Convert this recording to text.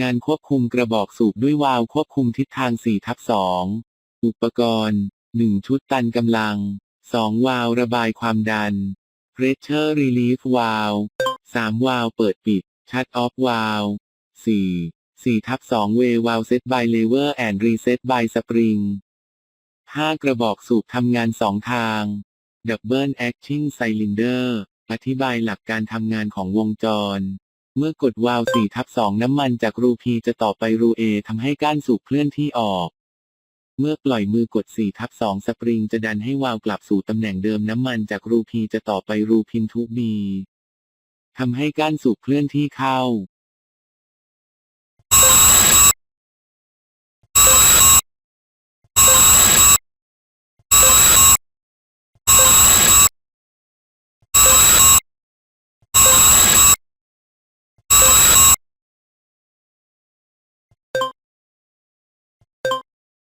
งานควบคุมกระบอกสูบด้วยวาล์วควบคุมทิศทาง4ทับ2อุปกรณ์ 1 ชุดตันกำลัง 2 วาล์วระบายความดัน Pressure Relief Valve 3 วาล์วเปิดปิด Shut Off Valve 4 4ทับ2 Way Valve Set by Lever and Reset by Spring 5 กระบอกสูบทำงาน 2 ทาง Double Acting Cylinder อธิบายหลักการทำงานของวงจร เมื่อกดวาล์ว4ทับ2น้ำมันจากรู P จะต่อไปรู A ทำให้ก้านสูบเคลื่อนที่ออก เมื่อปล่อยมือกด4ทับ2สปริงจะดันให้วาล์วกลับสู่ตำแหน่งเดิมน้ำมันจากรู P จะต่อไปรูพินทุ B ทำให้ก้านสูบเคลื่อนที่เข้า